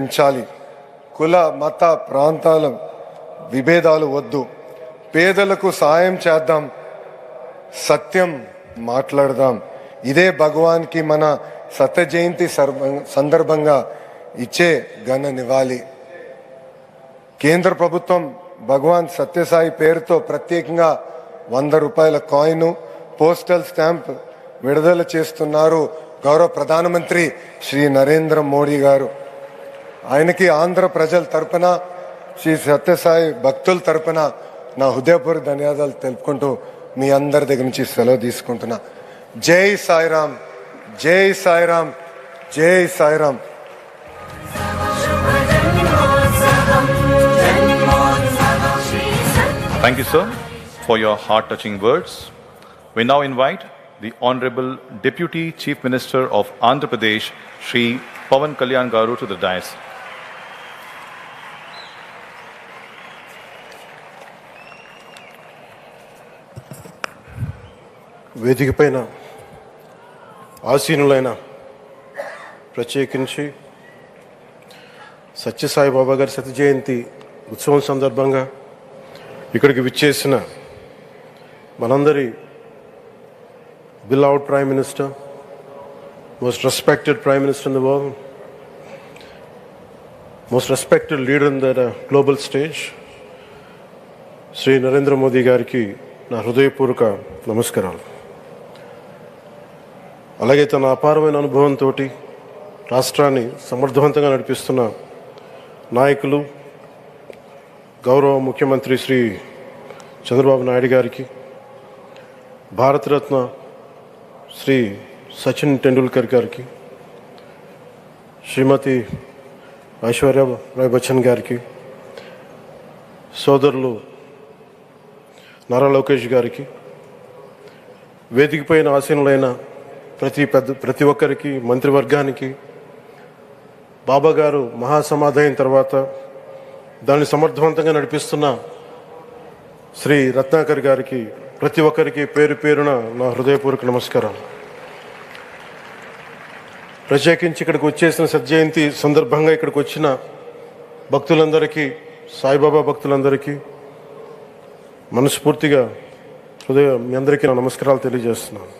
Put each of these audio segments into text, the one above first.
పెంచాలి కుల మత ప్రాంతాల విభేదాలు వద్దు. పేదలకు సాయం చేద్దాం. సత్యం మాట్లాడదాం. ఇదే భగవాన్కి మన సత్య జయంతి సందర్భంగా ఇచ్చే ఘన నివాళి. కేంద్ర ప్రభుత్వం భగవాన్ సత్యసాయి పేరుతో ప్రత్యేకంగా వంద రూపాయల కాయిన్ పోస్టల్ స్టాంప్ విడుదల చేస్తున్నారు గౌరవ ప్రధానమంత్రి శ్రీ నరేంద్ర మోడీ గారు. ఆయనకి ఆంధ్ర ప్రజల తరపున శ్రీ సత్యసాయి భక్తుల తరపున నా హృదయపూర్వ ధన్యవాదాలు తెలుపుకుంటూ మీ అందరి దగ్గర నుంచి సెలవు తీసుకుంటున్నా. జై సాయిరామ్ జై సాయిరామ్ జై Sairam. Thank you sir for your heart touching words we now invite the honourable deputy chief minister of Andhra Pradesh Shri Pawan Kalyan గారు టు ద డైస్ వేదిక పైన ఆసీనులైన ప్రత్యేకించి సత్యసాయి బాబా గారి సత్య జయంతి ఉత్సవం సందర్భంగా ఇక్కడికి విచ్చేసిన మనందరి beloved prime minister most respected prime minister in the world most respected leader in the global stage Shri Narendra Modi గారికి నా హృదయపూర్వక నమస్కారాలు. అలాగే తన అపారమైన అనుభవంతో రాష్ట్రాన్ని సమర్థవంతంగా నడిపిస్తున్న నాయకులు గౌరవ ముఖ్యమంత్రి శ్రీ చంద్రబాబు నాయుడు గారికి భారతరత్న శ్రీ సచిన్ టెండూల్కర్ గారికి శ్రీమతి ఐశ్వర్య రాయ్ బచ్చన్ గారికి సోదరులు నారా లోకేష్ గారికి వేదికపైన ఆసీనులైన ప్రతి పెద్ద ప్రతి ఒక్కరికి మంత్రివర్గానికి బాబా గారు మహాసమాధి తర్వాత దాన్ని సమర్థవంతంగా నడిపిస్తున్న శ్రీ రత్నాకర్ గారికి ప్రతి ఒక్కరికి పేరు పేరున నా హృదయపూర్వక నమస్కారం ప్రత్యేకించి ఇక్కడికి వచ్చేసిన సజ్జయంతి సందర్భంగా ఇక్కడికి వచ్చిన భక్తులందరికీ సాయిబాబా భక్తులందరికీ మనస్ఫూర్తిగా హృదయ మీ అందరికీ నా నమస్కారాలు తెలియజేస్తున్నాను.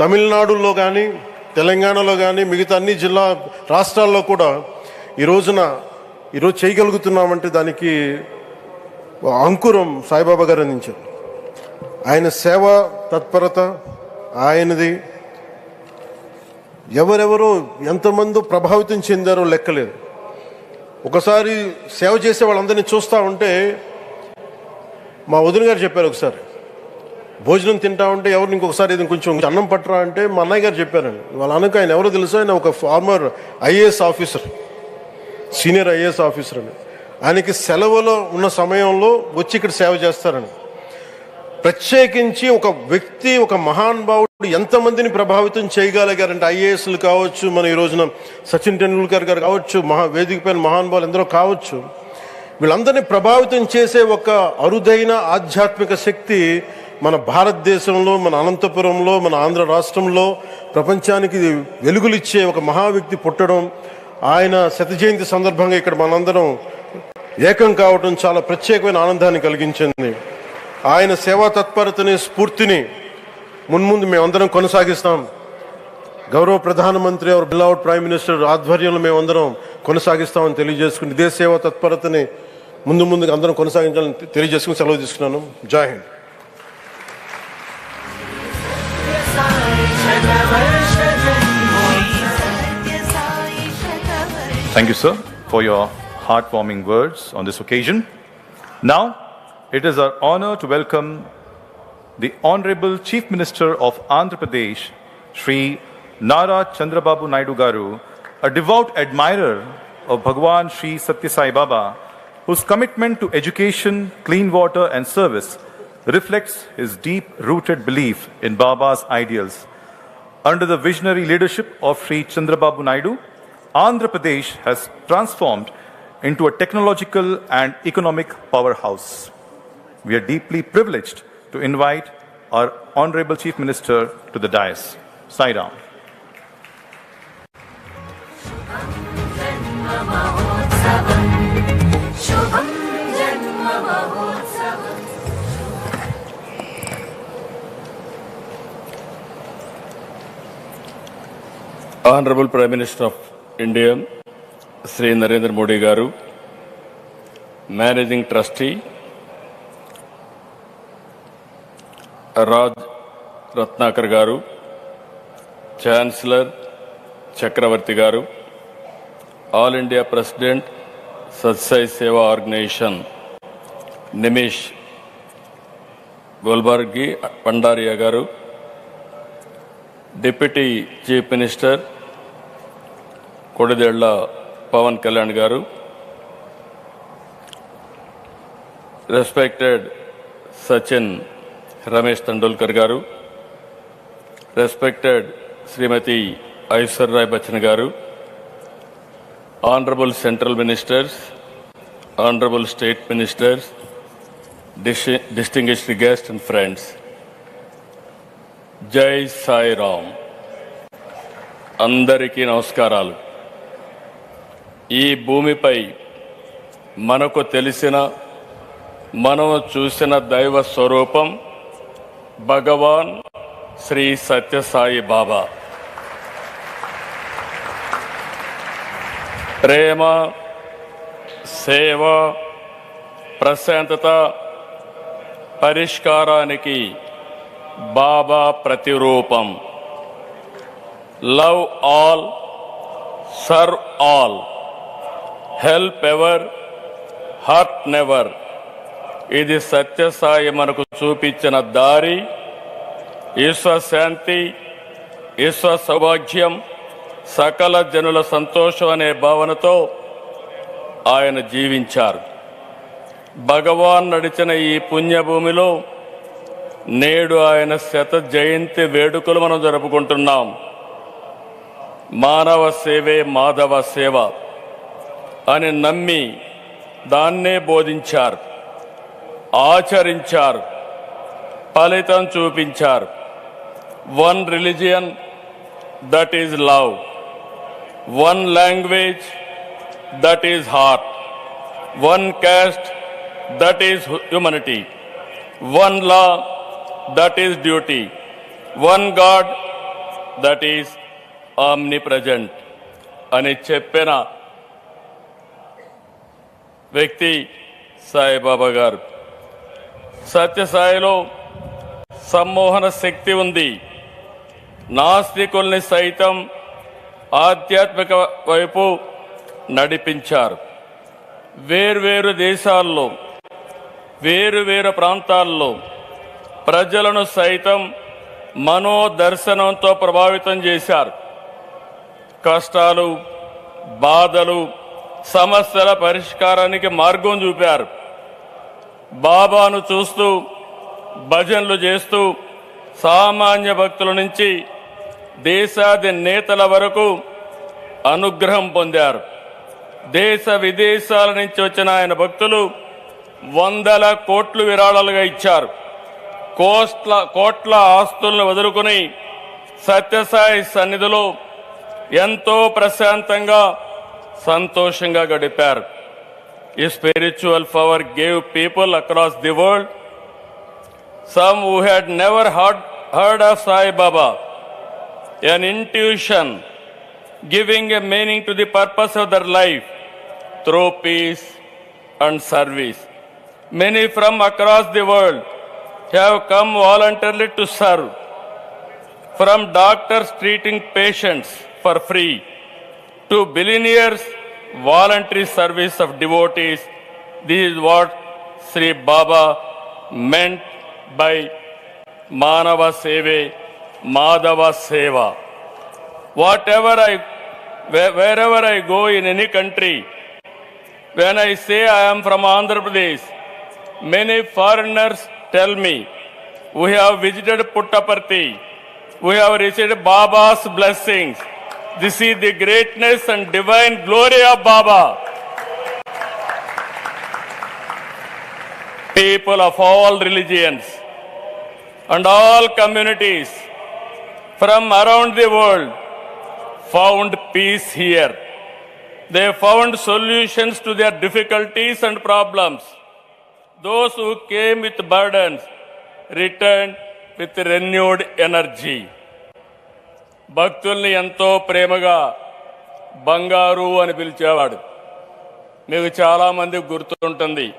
తమిళనాడులో కానీ తెలంగాణలో కానీ మిగతా అన్ని జిల్లా రాష్ట్రాల్లో కూడా ఈ రోజున ఈరోజు చేయగలుగుతున్నామంటే దానికి అంకురం సాయిబాబా గారు అందించారు. ఆయన సేవ తత్పరత ఆయనది ఎవరెవరో ఎంతమందో ప్రభావితం చెందారో లెక్కలేదు. ఒకసారి సేవ చేసే వాళ్ళందరినీ చూస్తూ ఉంటే మా వదిన గారు చెప్పారు ఒకసారి భోజనం తింటా ఉంటే ఎవరిని ఇంకొకసారి ఇది కొంచెం అన్నం పట్టరా అంటే మా అన్నయ్య గారు చెప్పారండి. వాళ్ళ అన్నకు ఆయన ఎవరో తెలుసు? ఆయన ఒక former IAS officer senior IAS officer అని ఆయనకి సెలవులో ఉన్న సమయంలో వచ్చి ఇక్కడ సేవ చేస్తారని ప్రత్యేకించి ఒక వ్యక్తి ఒక మహానుభావుడు ఎంతమందిని ప్రభావితం చేయగలిగారంటే ఐఏఎస్లు కావచ్చు మన ఈ రోజున సచిన్ టెండూల్కర్ గారు కావచ్చు మహా వేదిక పైన మహానుభావులు ఎందరో కావచ్చు. వీళ్ళందరినీ ప్రభావితం చేసే ఒక అరుదైన ఆధ్యాత్మిక శక్తి మన భారతదేశంలో మన అనంతపురంలో మన ఆంధ్ర రాష్ట్రంలో ప్రపంచానికి వెలుగులిచ్చే ఒక మహా వ్యక్తి పుట్టడం ఆయన శత జయంతి సందర్భంగా ఇక్కడ మనందరం ఏకం కావడం చాలా ప్రత్యేకమైన ఆనందాన్ని కలిగించింది. ఆయన సేవా తత్పరతని స్ఫూర్తిని మున్ముందు మేమందరం కొనసాగిస్తాం. గౌరవ ప్రధానమంత్రి అవర్ బిలౌడ్ ప్రైమ్ మినిస్టర్ ఆధ్వర్యంలో మేమందరం కొనసాగిస్తామని తెలియజేసుకుని ఇదే సేవా తత్పరతని ముందు ముందుకు అందరం కొనసాగించాలని తెలియజేసుకుని సెలవు తీసుకున్నాను. జై Hind. Thank you, sir, for your heartwarming words on this occasion. Now, it is our honor to welcome the Honorable Chief Minister of Andhra Pradesh, Sri Nara Chandrababu Naidu Garu, a devout admirer of Bhagwan Sri Satya Sai Baba, whose commitment to education, clean water, and service reflects his deep rooted belief in Baba's ideals. Under the visionary leadership of Sri Chandrababu Naidu, Andhra Pradesh has transformed into a technological and economic powerhouse. We are deeply privileged to invite our Honorable Chief Minister to the dais. Sai Ram. Honorable Prime Minister of India Shri Narendra Modi గారు managing trustee Raj Ratnakar గారు chancellor చక్రవర్తి గారు all India president సత్సాయి సేవా organisation Nimesh Golbargi Pandaria గారు deputy chief minister Konidela Pawan Kalyan గారు. Respected Sachin Ramesh తండూల్కర్ గారు. Respected శ్రీమతి ఐశ్వర్రాయ్ బచ్చన్ గారు. Honourable central ministers honourable state ministers distinguished guest and friends. జై సాయి రామ్ అందరికీ నమస్కారాలు. ఈ భూమిపై మనకు తెలిసిన మనం చూసిన దైవ స్వరూపం భగవాన్ శ్రీ సత్యసాయి బాబా. ప్రేమ సేవ ప్రశాంతత పరిష్కారానికి బాబా ప్రతిరూపం. Love all serve all. Help ever hurt never ఇది సత్యసాయి మనకు చూపించిన దారి ఈశ్వశాంతి ఈశ్వ సౌభాగ్యం సకల జనుల సంతోషం అనే భావనతో ఆయన జీవించారు. భగవాన్ నడిచిన ఈ పుణ్యభూమిలో నేడు ఆయన శత జయంతి వేడుకలు మనం జరుపుకుంటున్నాం. మానవ సేవే మాధవ సేవ. అని నమ్మి దాన్నే బోధించారు ఆచరించారు ఫలితం చూపించారు one religion that is love one language that is heart one caste that is humanity one law that is duty one God that is omnipresent అని చెప్పిన వ్యక్తి సాయిబాబా గారు. సత్యసాయిలో సమ్మోహన శక్తి ఉంది. నాస్తికుల్ని సైతం ఆధ్యాత్మిక వైపు నడిపించారు. వేర్వేరు దేశాల్లో వేరు వేరు ప్రాంతాల్లో ప్రజలను సైతం మనోదర్శనంతో ప్రభావితం చేశారు. కష్టాలు బాధలు సమస్యల పరిష్కారానికి మార్గం చూపారు. బాబాను చూస్తూ భజనలు చేస్తూ సామాన్య భక్తుల నుంచి దేశాది నేతల వరకు అనుగ్రహం పొందారు. దేశ విదేశాల నుంచి వచ్చిన ఆయన భక్తులు వందల కోట్లు విరాళాలుగా ఇచ్చారు. కోట్ల కోట్ల ఆస్తులను వదులుకుని సత్యసాయి సన్నిధిలో ఎంతో ప్రశాంతంగా సంతోషంగా గడిపారు ఈ spiritual power gave people across the world some who had never heard heard of Sai Baba an intuition giving a meaning to the purpose of their life through peace and service. Many from across the world have come voluntarily to serve. From doctors treating patients for free to billionaires voluntary service of devotees. This is what Sri Baba meant by Manava Seve, Madhava Seva. Whatever I, wherever I go in any country, when I say I am from Andhra Pradesh, many foreigners tell me, we have visited Puttaparthi, we have received Baba's blessings. This is the greatness and divine glory of Baba. People of all religions and all communities from around the world found peace here. They found solutions to their difficulties and problems. Those who came with burdens returned with renewed energy. భక్తుల్ని ఎంతో ప్రేమగా బంగారు అని పిలిచేవాడు. మీకు చాలామంది గుర్తుంటుంది.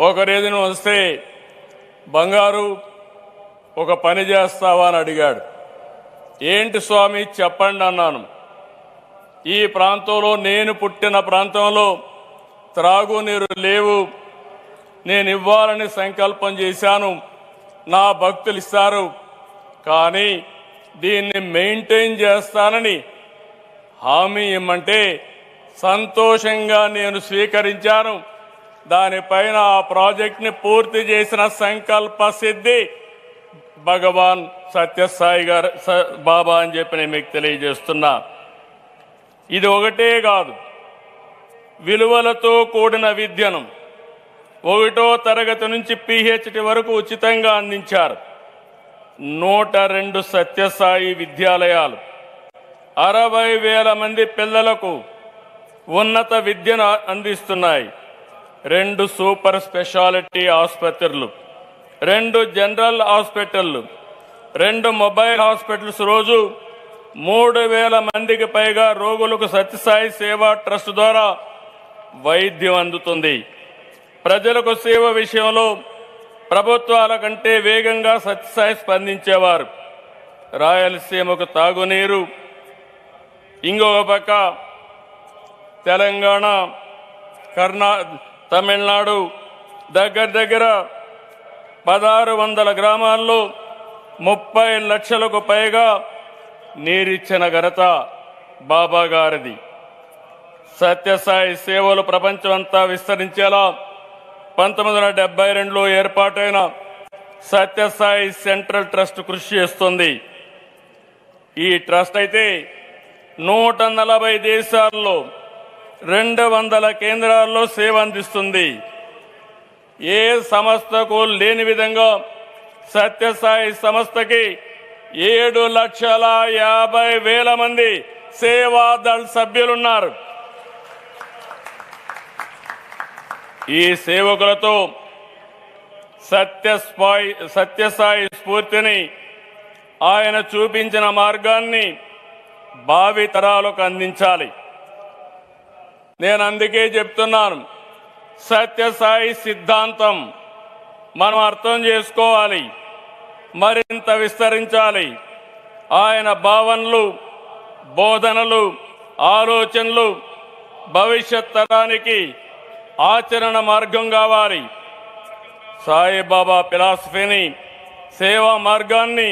ఒకరేదిన వస్తే బంగారు ఒక పని చేస్తావా? అని అడిగాడు. ఏంటి స్వామి చెప్పండి అన్నాను. ఈ ప్రాంతంలో నేను పుట్టిన ప్రాంతంలో త్రాగునీరు లేవు. నేను ఇవ్వాలని సంకల్పం చేశాను. నా భక్తులు ఇస్తారు. కానీ దీన్ని మెయింటైన్ చేస్తానని హామీ ఇమ్మంటే సంతోషంగా నేను స్వీకరించాను. దానిపైన ఆ ప్రాజెక్ట్ని పూర్తి చేసిన సంకల్ప సిద్ధి భగవాన్ సత్యసాయి గారు స- బాబా అని చెప్పి నేను మీకు తెలియజేస్తున్నా. ఇది ఒకటే కాదు. విలువలతో కూడిన విద్యను ఒకటో తరగతి నుంచి పిహెచ్డి వరకు ఉచితంగా అందించారు. నూట రెండు సత్యసాయి విద్యాలయాలు. అరవై వేల మంది పిల్లలకు ఉన్నత విద్యను అందిస్తున్నాయి. రెండు సూపర్ స్పెషాలిటీ ఆసుపత్రులు రెండు జనరల్ హాస్పిటళ్ళు రెండు మొబైల్ హాస్పిటల్స్ రోజు మూడు వేల మందికి పైగా రోగులకు సత్యసాయి సేవా ట్రస్ట్ ద్వారా వైద్యం అందుతుంది. ప్రజలకు సేవ విషయంలో ప్రభుత్వాల కంటే వేగంగా సత్యసాయి స్పందించేవారు. రాయలసీమకు తాగునీరు. ఇంకొక పక్క తెలంగాణ కర్ణా తమిళనాడు దగ్గర దగ్గర పదహారు వందల గ్రామాల్లో ముప్పై లక్షలకు పైగా నీరిచ్చిన ఘనత బాబా గారిది సత్యసాయి సేవలు ప్రపంచమంతా విస్తరించేలా పంతొమ్మిది వందల డెబ్బై రెండులో ఏర్పాటైన సత్యసాయి సెంట్రల్ ట్రస్ట్ కృషి చేస్తుంది. ఈ ట్రస్ట్ అయితే నూట నలభై దేశాల్లో రెండు వందల కేంద్రాల్లో సేవ అందిస్తుంది. ఏ సంస్థకు లేని విధంగా సత్యసాయి సంస్థకి ఏడు లక్షల యాభై వేల మంది సేవాదళ్ సభ్యులున్నారు. ఈ సేవకులతో సత్యస్పాయి సత్యసాయి స్ఫూర్తిని ఆయన చూపించిన మార్గాన్ని భావి తరాలకు అందించాలి. నేను అందుకే చెప్తున్నాను సత్యసాయి సిద్ధాంతం మనం అర్థం చేసుకోవాలి మరింత విస్తరించాలి. ఆయన భావనలు బోధనలు ఆలోచనలు భవిష్యత్ తరానికి ఆచరణ మార్గం కావాలి. సాయిబాబా ఫిలాసఫీని సేవా మార్గాన్ని